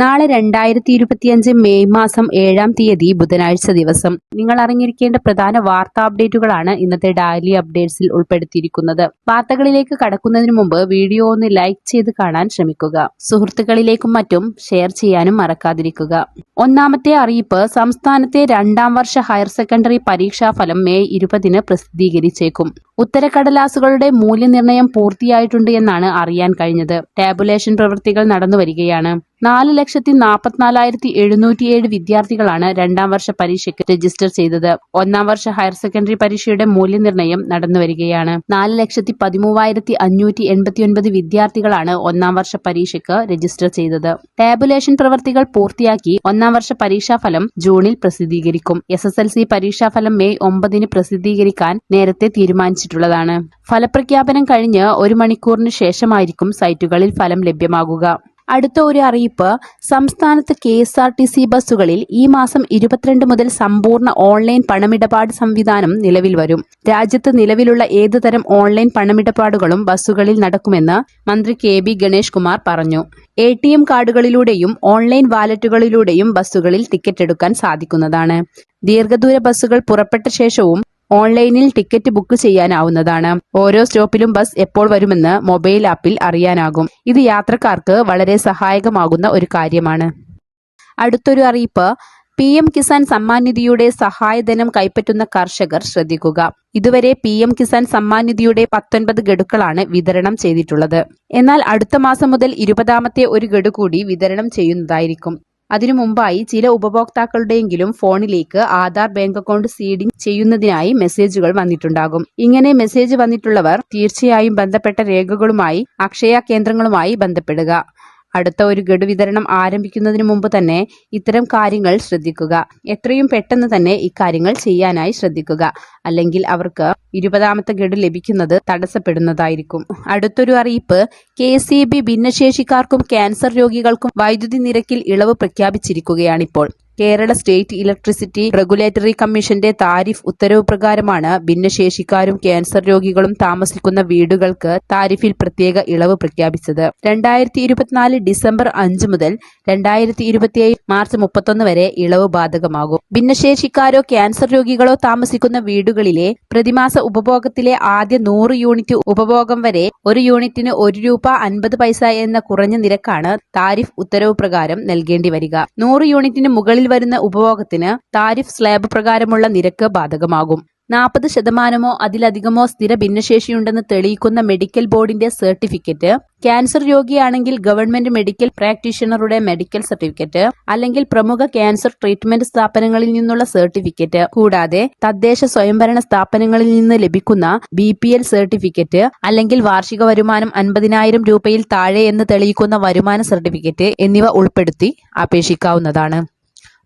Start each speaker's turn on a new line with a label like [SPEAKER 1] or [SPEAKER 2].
[SPEAKER 1] നാളെ രണ്ടായിരത്തി ഇരുപത്തിയഞ്ച് മെയ് മാസം ഏഴാം തീയതി ബുധനാഴ്ച ദിവസം. നിങ്ങൾ അറിഞ്ഞിരിക്കേണ്ട പ്രധാന വാർത്താ അപ്ഡേറ്റുകളാണ് ഇന്നത്തെ ഡെയിലി അപ്ഡേറ്റ്സിൽ ഉൾപ്പെടുത്തിയിരിക്കുന്നത്. വാർത്തകളിലേക്ക് കടക്കുന്നതിന് മുമ്പ് വീഡിയോ ഒന്ന് ലൈക്ക് ചെയ്ത് കാണാൻ ശ്രമിക്കുക. സുഹൃത്തുക്കളിലേക്കും മറ്റും ഷെയർ ചെയ്യാനും മറക്കാതിരിക്കുക. ഒന്നാമത്തെ അറിയിപ്പ് സംസ്ഥാനത്തെ രണ്ടാം വർഷ ഹയർ സെക്കൻഡറി പരീക്ഷാഫലം മെയ് ഇരുപതിന് പ്രസിദ്ധീകരിച്ചേക്കും. ഉത്തരക്കടലാസുകളുടെ മൂല്യനിർണയം പൂർത്തിയായിട്ടുണ്ട് എന്നാണ് അറിയാൻ കഴിഞ്ഞത്. ടാബുലേഷൻ പ്രവൃത്തികൾ നടന്നുവരികയാണ്. നാല് ലക്ഷത്തി നാൽപ്പത്തിനാലായിരത്തി എഴുന്നൂറ്റിയേഴ് വിദ്യാർത്ഥികളാണ് രണ്ടാം വർഷ പരീക്ഷയ്ക്ക് രജിസ്റ്റർ ചെയ്തത്. ഒന്നാം വർഷ ഹയർ സെക്കൻഡറി പരീക്ഷയുടെ മൂല്യനിർണയം നടന്നുവരികയാണ്. നാല് ലക്ഷത്തി പതിമൂവായിരത്തി അഞ്ഞൂറ്റി എൺപത്തിയൊൻപത് വിദ്യാർത്ഥികളാണ് ഒന്നാം വർഷ പരീക്ഷയ്ക്ക് രജിസ്റ്റർ ചെയ്തത്. ടാബുലേഷൻ പ്രവൃത്തികൾ പൂർത്തിയാക്കി ഒന്നാം വർഷ പരീക്ഷാഫലം ജൂണിൽ പ്രസിദ്ധീകരിക്കും. എസ് എസ് എൽ സി പരീക്ഷാഫലം മെയ് ഒമ്പതിന് പ്രസിദ്ധീകരിക്കാൻ നേരത്തെ തീരുമാനിച്ചിട്ടുള്ളതാണ്. ഫലപ്രഖ്യാപനം കഴിഞ്ഞ് ഒരു മണിക്കൂറിന് ശേഷമായിരിക്കും സൈറ്റുകളിൽ ഫലം ലഭ്യമാകുക. അടുത്ത ഒരു അറിയിപ്പ് സംസ്ഥാനത്ത് K S R T C ബസ്സുകളിൽ ഈ മാസം ഇരുപത്തിരണ്ട് മുതൽ സമ്പൂർണ ഓൺലൈൻ പണമിടപാട് സംവിധാനം നിലവിൽ വരും. രാജ്യത്ത് നിലവിലുള്ള ഏതുതരം ഓൺലൈൻ പണമിടപാടുകളും ബസ്സുകളിൽ നടക്കുമെന്ന് മന്ത്രി കെ ബി ഗണേഷ് കുമാർ പറഞ്ഞു. എ ടി എം കാർഡുകളിലൂടെയും ഓൺലൈൻ വാലറ്റുകളിലൂടെയും ബസ്സുകളിൽ ടിക്കറ്റ് എടുക്കാൻ സാധിക്കുന്നതാണ്. ദീർഘദൂര ബസ്സുകൾ പുറപ്പെട്ട ശേഷവും ഓൺലൈനിൽ ടിക്കറ്റ് ബുക്ക് ചെയ്യാനാവുന്നതാണ്. ഓരോ സ്റ്റോപ്പിലും ബസ് എപ്പോൾ വരുമെന്ന് മൊബൈൽ ആപ്പിൽ അറിയാനാകും. ഇത് യാത്രക്കാർക്ക് വളരെ സഹായകമാകുന്ന ഒരു കാര്യമാണ്. അടുത്തൊരു അറിയിപ്പ്. പി എം കിസാൻ സമ്മാൻ നിധിയുടെ സഹായധനം കൈപ്പറ്റുന്ന കർഷകർ ശ്രദ്ധിക്കുക. ഇതുവരെ പി എം കിസാൻ സമ്മാൻ നിധിയുടെ പത്തൊൻപത് ഗഡുക്കളാണ് വിതരണം ചെയ്തിട്ടുള്ളത്. എന്നാൽ അടുത്ത മാസം മുതൽ ഇരുപതാമത്തെ ഒരു ഗഡു കൂടി വിതരണം ചെയ്യുന്നതായിരിക്കും. അതിനു മുമ്പായി ചില ഉപഭോക്താക്കളുടെയെങ്കിലും ഫോണിലേക്ക് ആധാർ ബാങ്ക് അക്കൗണ്ട് സീഡിംഗ് ചെയ്യുന്നതിനായി മെസ്സേജുകൾ വന്നിട്ടുണ്ടാകും. ഇങ്ങനെ മെസ്സേജ് വന്നിട്ടുള്ളവർ തീർച്ചയായും ബന്ധപ്പെട്ട രേഖകളുമായി അക്ഷയ കേന്ദ്രങ്ങളുമായി ബന്ധപ്പെടുക. അടുത്ത ഒരു ഗഡു വിതരണം ആരംഭിക്കുന്നതിന് മുമ്പ് തന്നെ ഇത്തരം കാര്യങ്ങൾ ശ്രദ്ധിക്കുക. എത്രയും പെട്ടെന്ന് തന്നെ ഇക്കാര്യങ്ങൾ ചെയ്യാനായി ശ്രദ്ധിക്കുക. അല്ലെങ്കിൽ അവർക്ക് ഇരുപതാമത്തെ ഗഡു ലഭിക്കുന്നത് തടസ്സപ്പെടുന്നതായിരിക്കും. അടുത്തൊരു അറിയിപ്പ് കെ സി ബി ഭിന്നശേഷിക്കാർക്കും ക്യാൻസർ രോഗികൾക്കും വൈദ്യുതി നിരക്കിൽ ഇളവ് പ്രഖ്യാപിച്ചിരിക്കുകയാണിപ്പോൾ. കേരള സ്റ്റേറ്റ് ഇലക്ട്രിസിറ്റി റെഗുലേറ്ററി കമ്മീഷന്റെ താരിഫ് ഉത്തരവ് പ്രകാരമാണ് ഭിന്നശേഷിക്കാരും ക്യാൻസർ രോഗികളും താമസിക്കുന്ന വീടുകൾക്ക് താരിഫിൽ പ്രത്യേക ഇളവ് പ്രഖ്യാപിച്ചത്. രണ്ടായിരത്തി ഇരുപത്തിനാല് ഡിസംബർ അഞ്ച് മുതൽ രണ്ടായിരത്തി ഇരുപത്തിയേഴ് മാർച്ച് മുപ്പത്തൊന്ന് വരെ ഇളവ് ബാധകമാകും. ഭിന്നശേഷിക്കാരോ ക്യാൻസർ രോഗികളോ താമസിക്കുന്ന വീടുകളിലെ പ്രതിമാസ ഉപഭോഗത്തിലെ ആദ്യ നൂറ് യൂണിറ്റ് ഉപഭോഗം വരെ ഒരു യൂണിറ്റിന് ഒരു രൂപ അൻപത് പൈസ എന്ന കുറഞ്ഞ നിരക്കാണ് താരിഫ് ഉത്തരവ് പ്രകാരം നൽകേണ്ടി വരിക. നൂറ് യൂണിറ്റിന് മുകളിൽ വരുന്ന ഉപഭോഗത്തിന് താരിഫ് സ്ലാബ് പ്രകാരമുള്ള നിരക്ക് ബാധകമാകും. നാൽപ്പത് ശതമാനമോ അതിലധികമോ സ്ഥിര ഭിന്നശേഷിയുണ്ടെന്ന് തെളിയിക്കുന്ന മെഡിക്കൽ ബോർഡിന്റെ സർട്ടിഫിക്കറ്റ് ക്യാൻസർ രോഗിയാണെങ്കിൽ ഗവൺമെന്റ് മെഡിക്കൽ പ്രാക്ടീഷണറുടെ മെഡിക്കൽ സർട്ടിഫിക്കറ്റ് അല്ലെങ്കിൽ പ്രമുഖ ക്യാൻസർ ട്രീറ്റ്മെന്റ് സ്ഥാപനങ്ങളിൽ നിന്നുള്ള സർട്ടിഫിക്കറ്റ്. കൂടാതെ തദ്ദേശ സ്വയംഭരണ സ്ഥാപനങ്ങളിൽ നിന്ന് ലഭിക്കുന്ന ബി സർട്ടിഫിക്കറ്റ് അല്ലെങ്കിൽ വാർഷിക വരുമാനം അൻപതിനായിരം രൂപയിൽ താഴെ എന്ന് തെളിയിക്കുന്ന വരുമാന സർട്ടിഫിക്കറ്റ് എന്നിവ ഉൾപ്പെടുത്തി അപേക്ഷിക്കാവുന്നതാണ്.